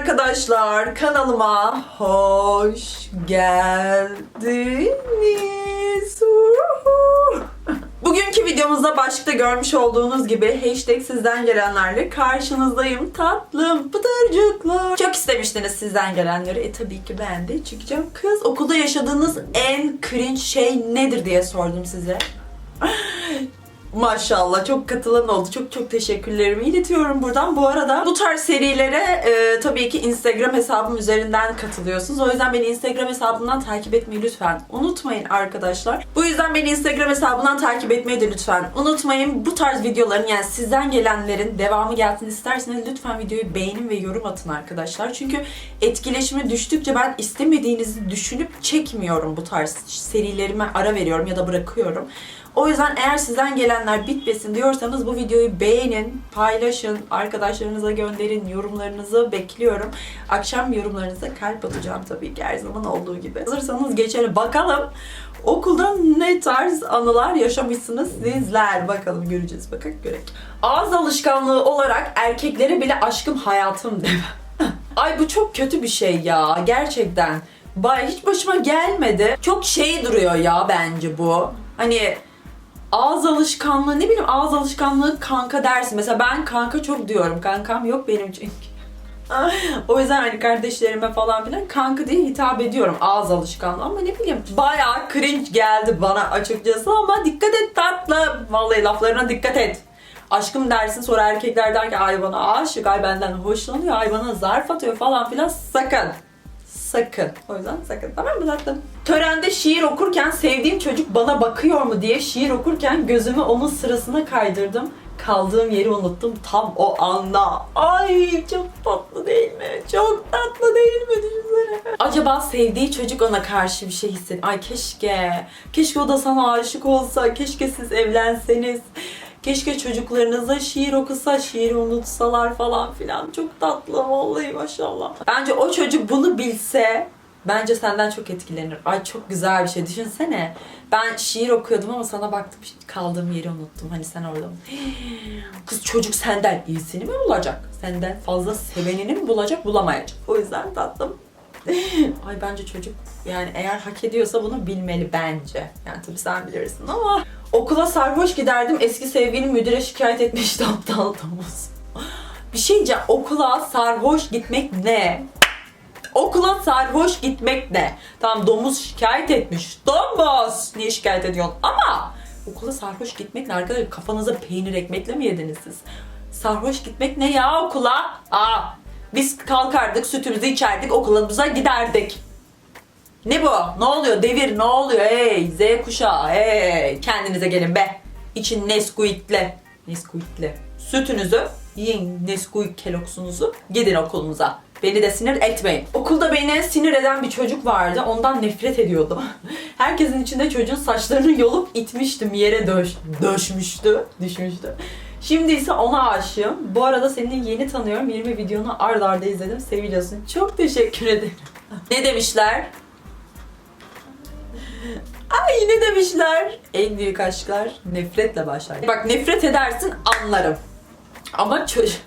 arkadaşlar kanalıma hoş geldiniz. Bugünkü videomuzda başlıkta görmüş olduğunuz gibi hashtag sizden gelenlerle karşınızdayım tatlım pıtırcıklar. Çok istemiştiniz sizden gelenleri. E tabii ki ben de çıkacağım. Kız okulda yaşadığınız en cringe şey nedir diye sordum size. Maşallah çok katılan oldu. Çok çok teşekkürlerimi iletiyorum buradan. Bu arada bu tarz serilere e, tabii ki Instagram hesabım üzerinden katılıyorsunuz. O yüzden beni Instagram hesabından takip etmeyi lütfen unutmayın arkadaşlar. Bu yüzden beni Instagram hesabından takip etmeyi de lütfen unutmayın. Bu tarz videoların yani sizden gelenlerin devamı gelsin isterseniz lütfen videoyu beğenin ve yorum atın arkadaşlar. Çünkü etkileşimi düştükçe ben istemediğinizi düşünüp çekmiyorum bu tarz serilerime ara veriyorum ya da bırakıyorum. O yüzden eğer sizden gelenler bitmesin diyorsanız bu videoyu beğenin, paylaşın, arkadaşlarınıza gönderin, yorumlarınızı bekliyorum. Akşam yorumlarınıza kalp atacağım tabii ki her zaman olduğu gibi. Hazırsanız geçelim. Bakalım okulda ne tarz anılar yaşamışsınız sizler. Bakalım göreceğiz. Bakın görek. Ağız alışkanlığı olarak erkeklere bile aşkım hayatım deme. Ay bu çok kötü bir şey ya gerçekten. Bay hiç başıma gelmedi. Çok şey duruyor ya bence bu. Hani ağız alışkanlığı ne bileyim ağız alışkanlığı kanka dersin. Mesela ben kanka çok diyorum. Kankam yok benim çünkü. o yüzden hani kardeşlerime falan filan kanka diye hitap ediyorum ağız alışkanlığı ama ne bileyim bayağı cringe geldi bana açıkçası ama dikkat et tatlım. Vallahi laflarına dikkat et. Aşkım dersin sonra erkekler der ki ay bana aşık ay benden hoşlanıyor ay bana zarf atıyor falan filan sakın. Sakın. O yüzden sakın. Tamam mı tatlım? Törende şiir okurken sevdiğim çocuk bana bakıyor mu diye şiir okurken gözümü onun sırasına kaydırdım. Kaldığım yeri unuttum tam o anda. Ay çok tatlı değil mi? Çok tatlı değil mi? Düşünsene. Acaba sevdiği çocuk ona karşı bir şey hisset. Ay keşke. Keşke o da sana aşık olsa. Keşke siz evlenseniz. Keşke çocuklarınıza şiir okusa, şiiri unutsalar falan filan. Çok tatlı vallahi maşallah. Bence o çocuk bunu bilse bence senden çok etkilenir. Ay çok güzel bir şey. Düşünsene. Ben şiir okuyordum ama sana baktım kaldığım yeri unuttum. Hani sen orada Kız çocuk senden iyisini mi bulacak? Senden fazla sevenini mi bulacak? Bulamayacak. O yüzden tatlım. Ay bence çocuk yani eğer hak ediyorsa bunu bilmeli bence. Yani tabii sen bilirsin ama okula sarhoş giderdim. Eski sevgilim müdüre şikayet etmişti aptal domuz. Bir şey diyeceğim. Okula sarhoş gitmek ne? Okula sarhoş gitmek ne? Tamam domuz şikayet etmiş. Domuz! Niye şikayet ediyorsun? Ama okula sarhoş gitmek ne arkadaşlar? Kafanıza peynir ekmekle mi yediniz siz? Sarhoş gitmek ne ya okula? Aa, biz kalkardık, sütümüzü içerdik, okulumuza giderdik. Ne bu? Ne oluyor? Devir ne oluyor? Hey Z kuşağı. Hey kendinize gelin be. İçin Nesquik'le. Nesquik'le. Sütünüzü yiyin Nesquik keloksunuzu. Gidin okulunuza. Beni de sinir etmeyin. Okulda beni sinir eden bir çocuk vardı. Ondan nefret ediyordum. Herkesin içinde çocuğun saçlarını yolup itmiştim. Yere döş, döşmüştü. Düşmüştü. Şimdi ise ona aşığım. Bu arada seni yeni tanıyorum. 20 videonu ard arda izledim. Seviyorsun. Çok teşekkür ederim. ne demişler? Ay ne demişler? En büyük aşklar nefretle başlar. Bak nefret edersin anlarım. Ama çocuk...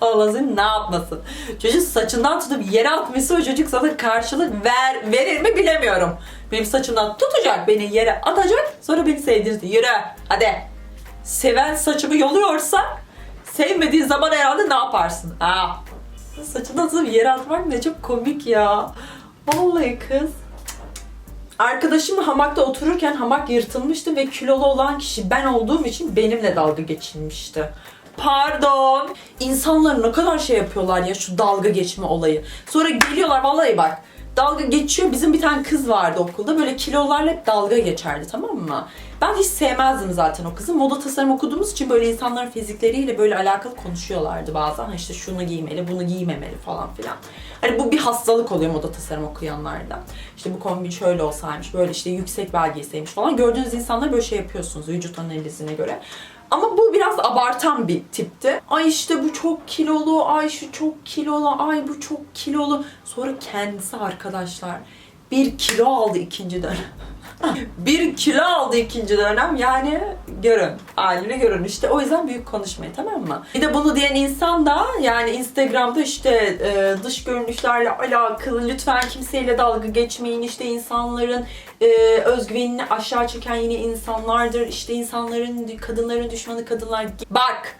Allah'ın ne yapmasın? Çocuk saçından tutup yere atması o çocuk sana karşılık ver, verir mi bilemiyorum. Benim saçımdan tutacak beni yere atacak sonra beni sevdirdi. Yürü hadi. Seven saçımı yoluyorsa sevmediğin zaman herhalde ne yaparsın? Aa, saçından tutup yere atmak ne çok komik ya. Vallahi kız. Arkadaşım hamakta otururken hamak yırtılmıştı ve kilolu olan kişi ben olduğum için benimle dalga geçilmişti. Pardon. İnsanlar ne kadar şey yapıyorlar ya şu dalga geçme olayı. Sonra geliyorlar vallahi bak. Dalga geçiyor. Bizim bir tane kız vardı okulda. Böyle kilolarla hep dalga geçerdi tamam mı? Ben hiç sevmezdim zaten o kızı. Moda tasarım okuduğumuz için böyle insanların fizikleriyle böyle alakalı konuşuyorlardı bazen. Ha işte şunu giymeli, bunu giymemeli falan filan. Hani bu bir hastalık oluyor moda tasarım okuyanlarda. İşte bu kombin şöyle olsaymış, böyle işte yüksek bel giyseymiş falan. Gördüğünüz insanlar böyle şey yapıyorsunuz vücut analizine göre. Ama bu biraz abartan bir tipti. Ay işte bu çok kilolu, ay şu çok kilolu, ay bu çok kilolu. Sonra kendisi arkadaşlar bir kilo aldı ikinci dönem. Bir kilo aldı ikinci dönem. Yani görün. Halini görün işte. O yüzden büyük konuşmayın tamam mı? Bir de bunu diyen insan da yani Instagram'da işte e, dış görünüşlerle alakalı lütfen kimseyle dalga geçmeyin. İşte insanların e, özgüvenini aşağı çeken yine insanlardır. İşte insanların, kadınların düşmanı kadınlar. Bak!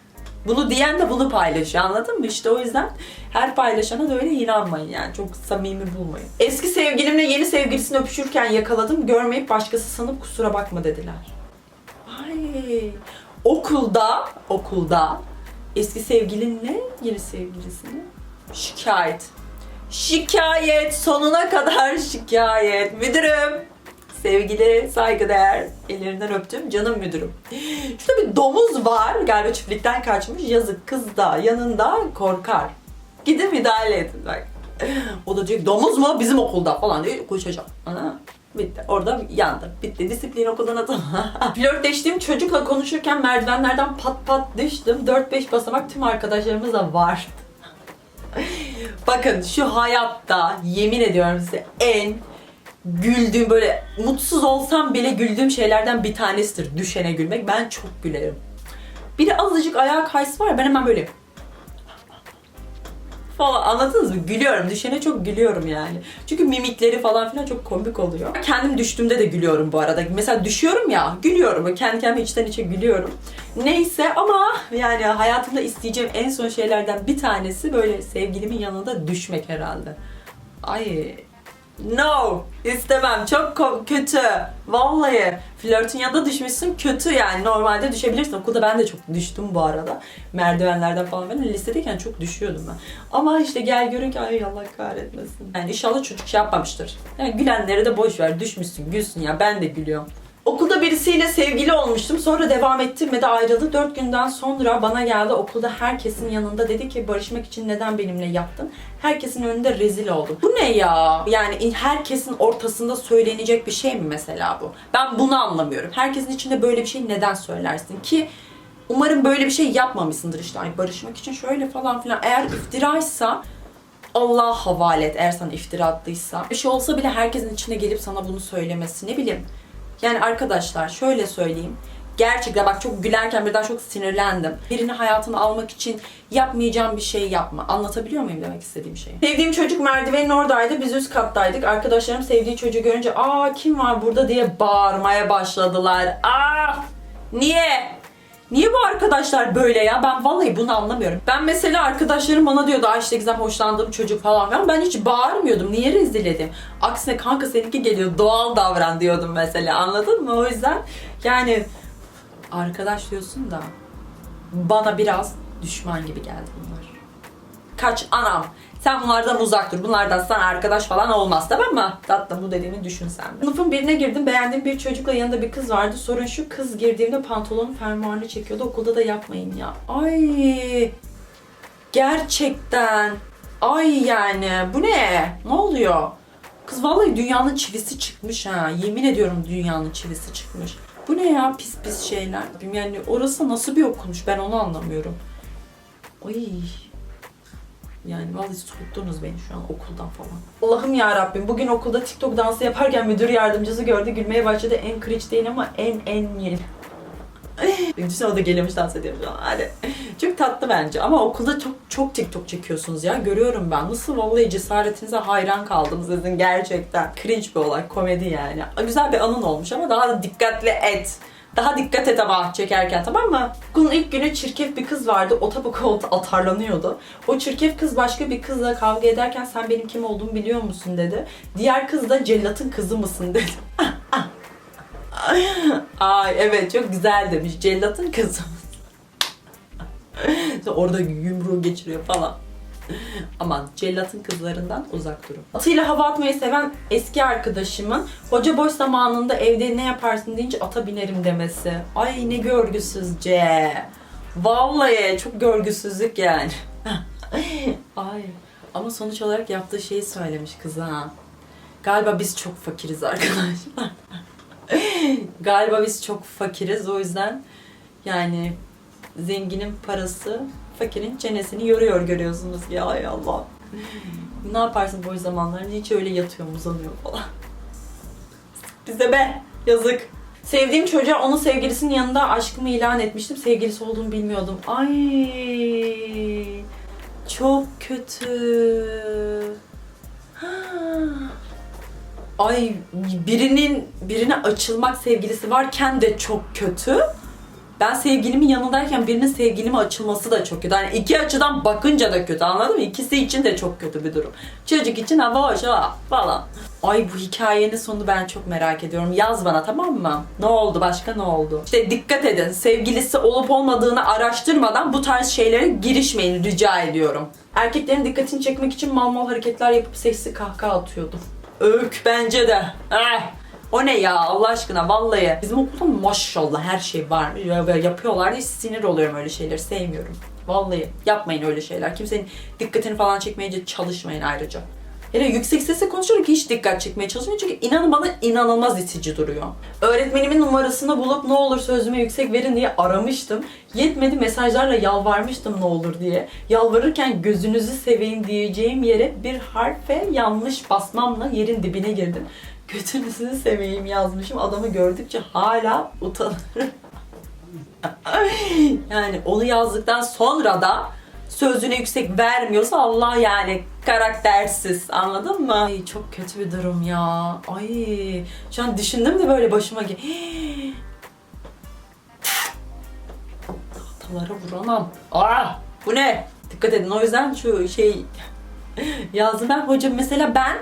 Bunu diyen de bunu paylaşıyor anladın mı? İşte o yüzden her paylaşana da öyle inanmayın yani çok samimi bulmayın. Eski sevgilimle yeni sevgilisini öpüşürken yakaladım görmeyip başkası sanıp kusura bakma dediler. Ay okulda okulda eski sevgilinle yeni sevgilisini şikayet. Şikayet sonuna kadar şikayet. Müdürüm sevgili saygıdeğer ellerinden öptüm canım müdürüm. Şurada bir domuz var galiba çiftlikten kaçmış yazık kız da yanında korkar. Gidin müdahale edin bak. O da diyor domuz mu bizim okulda falan diye koşacağım. Ana. Bitti. Orada yandı. Bitti. Disiplin okuldan atılma. Flörtleştiğim çocukla konuşurken merdivenlerden pat pat düştüm. 4-5 basamak tüm arkadaşlarımız da var. Bakın şu hayatta yemin ediyorum size en güldüğüm böyle mutsuz olsam bile güldüğüm şeylerden bir tanesidir düşene gülmek. Ben çok gülerim. Biri azıcık ayağa kaysı var ben hemen böyle falan anladınız mı? Gülüyorum. Düşene çok gülüyorum yani. Çünkü mimikleri falan filan çok komik oluyor. Kendim düştüğümde de gülüyorum bu arada. Mesela düşüyorum ya gülüyorum. Kendi kendime içten içe gülüyorum. Neyse ama yani hayatımda isteyeceğim en son şeylerden bir tanesi böyle sevgilimin yanında düşmek herhalde. Ay No, istemem. Çok kötü. Vallahi. Flörtün yanında düşmüşsün kötü yani. Normalde düşebilirsin. Okulda ben de çok düştüm bu arada. Merdivenlerden falan. Ben de lisedeyken çok düşüyordum ben. Ama işte gel görün ki ay Allah kahretmesin. Yani inşallah çocuk şey yapmamıştır. Yani gülenleri de boş ver. Düşmüşsün, gülsün ya. Ben de gülüyorum. Okulda birisiyle sevgili olmuştum. Sonra devam ettirmedi ayrıldı. Dört günden sonra bana geldi okulda herkesin yanında dedi ki barışmak için neden benimle yattın? Herkesin önünde rezil oldum. Bu ne ya? Yani herkesin ortasında söylenecek bir şey mi mesela bu? Ben bunu anlamıyorum. Herkesin içinde böyle bir şey neden söylersin ki? Umarım böyle bir şey yapmamışsındır işte. Ay barışmak için şöyle falan filan. Eğer iftiraysa Allah'a havale et eğer sana iftira attıysa. Bir şey olsa bile herkesin içine gelip sana bunu söylemesi ne bileyim. Yani arkadaşlar şöyle söyleyeyim. Gerçekten bak çok gülerken birden çok sinirlendim. Birini hayatına almak için yapmayacağım bir şey yapma. Anlatabiliyor muyum demek istediğim şeyi? Sevdiğim çocuk merdivenin oradaydı. Biz üst kattaydık. Arkadaşlarım sevdiği çocuğu görünce aa kim var burada diye bağırmaya başladılar. Aa niye? Niye bu arkadaşlar böyle ya? Ben vallahi bunu anlamıyorum. Ben mesela arkadaşlarım bana diyordu Ay işte güzel hoşlandığım çocuk falan filan. Ben hiç bağırmıyordum. Niye rezil edeyim? Aksine kanka seninki geliyor doğal davran diyordum mesela. Anladın mı? O yüzden yani arkadaş diyorsun da bana biraz düşman gibi geldi bunlar. Kaç anam. Sen bunlardan uzak dur. Bunlardan sana arkadaş falan olmaz tamam mı? Tatlım bu dediğimi düşün sen de. Sınıfın birine girdim. Beğendiğim bir çocukla yanında bir kız vardı. Sorun şu kız girdiğimde pantolonun fermuarını çekiyordu. Okulda da yapmayın ya. Ay. Gerçekten. Ay yani. Bu ne? Ne oluyor? Kız vallahi dünyanın çivisi çıkmış ha. Yemin ediyorum dünyanın çivisi çıkmış. Bu ne ya pis pis şeyler. Yani orası nasıl bir okulmuş ben onu anlamıyorum. Ay. Yani vallahi soğuttunuz beni şu an okuldan falan. Allah'ım ya Rabbim bugün okulda TikTok dansı yaparken müdür yardımcısı gördü gülmeye başladı. En cringe değil ama en en yeni. Düşünsene o da geliyormuş dans ediyor. Hadi. Çok tatlı bence ama okulda çok çok TikTok çekiyorsunuz ya. Görüyorum ben. Nasıl vallahi cesaretinize hayran kaldım sizin gerçekten. Cringe bir olay. Komedi yani. Güzel bir anın olmuş ama daha da dikkatli et. Daha dikkat et ama çekerken tamam mı? Okulun ilk günü çirkef bir kız vardı. O tabi atarlanıyordu. O çirkef kız başka bir kızla kavga ederken sen benim kim olduğumu biliyor musun dedi. Diğer kız da cellatın kızı mısın dedi. Ay evet çok güzel demiş. Cellatın kızı? Orada yumruğu geçiriyor falan. Aman cellatın kızlarından uzak durun. Atıyla hava atmayı seven eski arkadaşımın hoca boş zamanında evde ne yaparsın deyince ata binerim demesi. Ay ne görgüsüzce. Vallahi çok görgüsüzlük yani. Ay ama sonuç olarak yaptığı şeyi söylemiş kıza. Galiba biz çok fakiriz arkadaşlar. Galiba biz çok fakiriz o yüzden yani zenginin parası fakirin çenesini yoruyor görüyorsunuz ki ay Allah. ne yaparsın boş zamanlarında hiç öyle yatıyor uzanıyor falan. Bize be yazık. Sevdiğim çocuğa onun sevgilisinin yanında aşkımı ilan etmiştim. Sevgilisi olduğunu bilmiyordum. Ay çok kötü. Ay birinin birine açılmak sevgilisi varken de çok kötü. Ben sevgilimin yanındayken birinin sevgilime açılması da çok kötü. Yani iki açıdan bakınca da kötü anladın mı? İkisi için de çok kötü bir durum. Çocuk için hava hoş ha falan. Ay bu hikayenin sonunu ben çok merak ediyorum. Yaz bana tamam mı? Ne oldu başka ne oldu? İşte dikkat edin. Sevgilisi olup olmadığını araştırmadan bu tarz şeylere girişmeyin rica ediyorum. Erkeklerin dikkatini çekmek için mal mal hareketler yapıp sessiz kahkaha atıyordum. Ök bence de. Eh. O ne ya Allah aşkına vallahi. Bizim okulda maşallah her şey var. Ve yapıyorlar hiç sinir oluyorum öyle şeyleri sevmiyorum. Vallahi yapmayın öyle şeyler. Kimsenin dikkatini falan çekmeyince çalışmayın ayrıca. Hele yüksek sesle konuşuyorum ki hiç dikkat çekmeye çalışmıyor çünkü inanın bana inanılmaz itici duruyor. Öğretmenimin numarasını bulup ne olur sözüme yüksek verin diye aramıştım. Yetmedi mesajlarla yalvarmıştım ne olur diye. Yalvarırken gözünüzü seveyim diyeceğim yere bir harfe yanlış basmamla yerin dibine girdim. Götünüzü seveyim yazmışım. Adamı gördükçe hala utanırım. yani onu yazdıktan sonra da sözüne yüksek vermiyorsa Allah yani karaktersiz anladın mı? Ay çok kötü bir durum ya. Ay şu an düşündüm de böyle başıma gel. Tahtalara vuramam. Aa bu ne? Dikkat edin o yüzden şu şey yazdım ben hocam mesela ben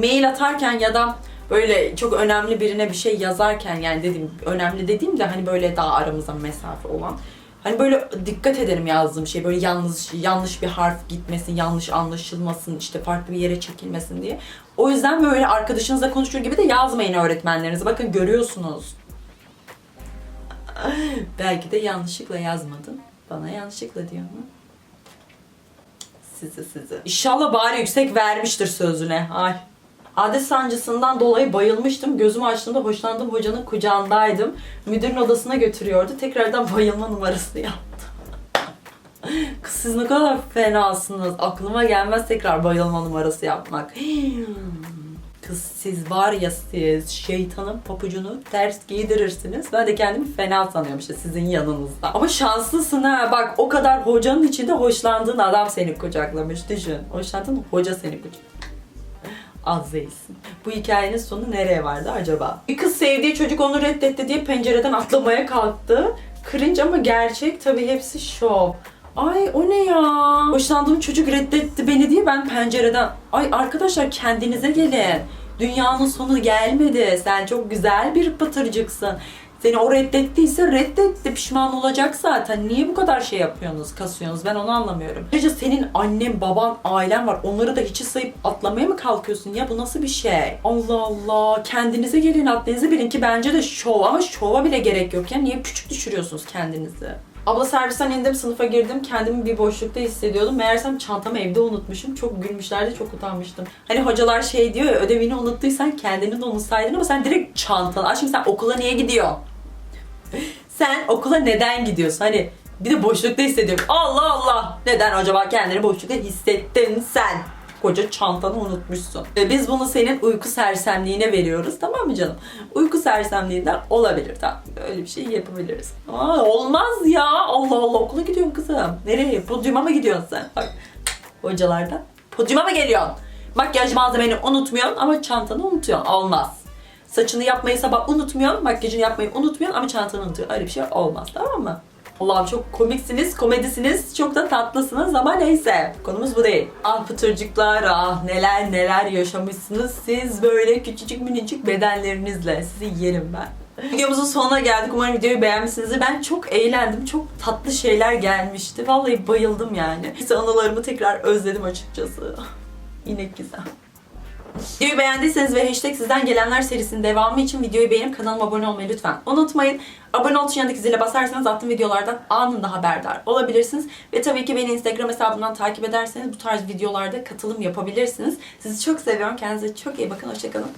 mail atarken ya da böyle çok önemli birine bir şey yazarken yani dedim önemli dediğim de hani böyle daha aramızda mesafe olan Hani böyle dikkat ederim yazdığım şey. Böyle yanlış yanlış bir harf gitmesin, yanlış anlaşılmasın, işte farklı bir yere çekilmesin diye. O yüzden böyle arkadaşınızla konuşur gibi de yazmayın öğretmenlerinize. Bakın görüyorsunuz. Belki de yanlışlıkla yazmadın. Bana yanlışlıkla diyor mu? Sizi sizi. İnşallah bari yüksek vermiştir sözüne. Ay. Adet sancısından dolayı bayılmıştım. Gözümü açtığımda hoşlandığım hocanın kucağındaydım. Müdürün odasına götürüyordu. Tekrardan bayılma numarası yaptı. Kız siz ne kadar fenasınız. Aklıma gelmez tekrar bayılma numarası yapmak. Kız siz var ya siz şeytanın papucunu ters giydirirsiniz. Ben de kendimi fena sanıyorum işte sizin yanınızda. Ama şanslısın ha. Bak o kadar hocanın içinde hoşlandığın adam seni kucaklamış. Düşün. Hoşlandığın hoca seni kucaklamış az değilsin. Bu hikayenin sonu nereye vardı acaba? Bir kız sevdiği çocuk onu reddetti diye pencereden atlamaya kalktı. Cringe ama gerçek tabii hepsi şov. Ay o ne ya? Hoşlandığım çocuk reddetti beni diye ben pencereden... Ay arkadaşlar kendinize gelin. Dünyanın sonu gelmedi. Sen çok güzel bir pıtırcıksın. Seni o reddettiyse reddetti. Pişman olacak zaten. Niye bu kadar şey yapıyorsunuz, kasıyorsunuz? Ben onu anlamıyorum. Ayrıca senin annen, baban, ailen var. Onları da hiçe sayıp atlamaya mı kalkıyorsun? Ya bu nasıl bir şey? Allah Allah. Kendinize gelin, aklınızı bilin ki bence de şov ama şova bile gerek yok. Ya niye küçük düşürüyorsunuz kendinizi? Abla servisten indim, sınıfa girdim. Kendimi bir boşlukta hissediyordum. Meğersem çantamı evde unutmuşum. Çok gülmüşlerdi, çok utanmıştım. Hani hocalar şey diyor ya, ödevini unuttuysan kendini de unutsaydın ama sen direkt çantanı. Şimdi sen okula niye gidiyorsun? Sen okula neden gidiyorsun? Hani bir de boşlukta hissediyorum. Allah Allah! Neden acaba kendini boşlukta hissettin sen? Koca çantanı unutmuşsun. Ve biz bunu senin uyku sersemliğine veriyoruz tamam mı canım? Uyku sersemliğinden olabilir tamam. Öyle bir şey yapabiliriz. Aa, olmaz ya. Allah Allah okula gidiyorum kızım. Nereye? Podyuma mı gidiyorsun sen? Bak hocalardan. Podyuma mı geliyorsun? Makyaj malzemeni unutmuyorsun ama çantanı unutuyorsun. Olmaz. Saçını yapmayı sabah unutmuyorsun, makyajını yapmayı unutmuyorsun ama çantanı unutuyorsun. Öyle bir şey olmaz tamam mı? Allah'ım çok komiksiniz, komedisiniz, çok da tatlısınız ama neyse. Konumuz bu değil. Ah pıtırcıklar, ah neler neler yaşamışsınız siz böyle küçücük minicik bedenlerinizle. Sizi yerim ben. Videomuzun sonuna geldik. Umarım videoyu beğenmişsinizdir. Ben çok eğlendim. Çok tatlı şeyler gelmişti. Vallahi bayıldım yani. İşte anılarımı tekrar özledim açıkçası. Yine güzel. Videoyu beğendiyseniz ve hashtag sizden gelenler serisinin devamı için videoyu beğenip kanalıma abone olmayı lütfen unutmayın. Abone ol yanındaki zile basarsanız attığım videolardan anında haberdar olabilirsiniz. Ve tabii ki beni Instagram hesabından takip ederseniz bu tarz videolarda katılım yapabilirsiniz. Sizi çok seviyorum. Kendinize çok iyi bakın. Hoşçakalın.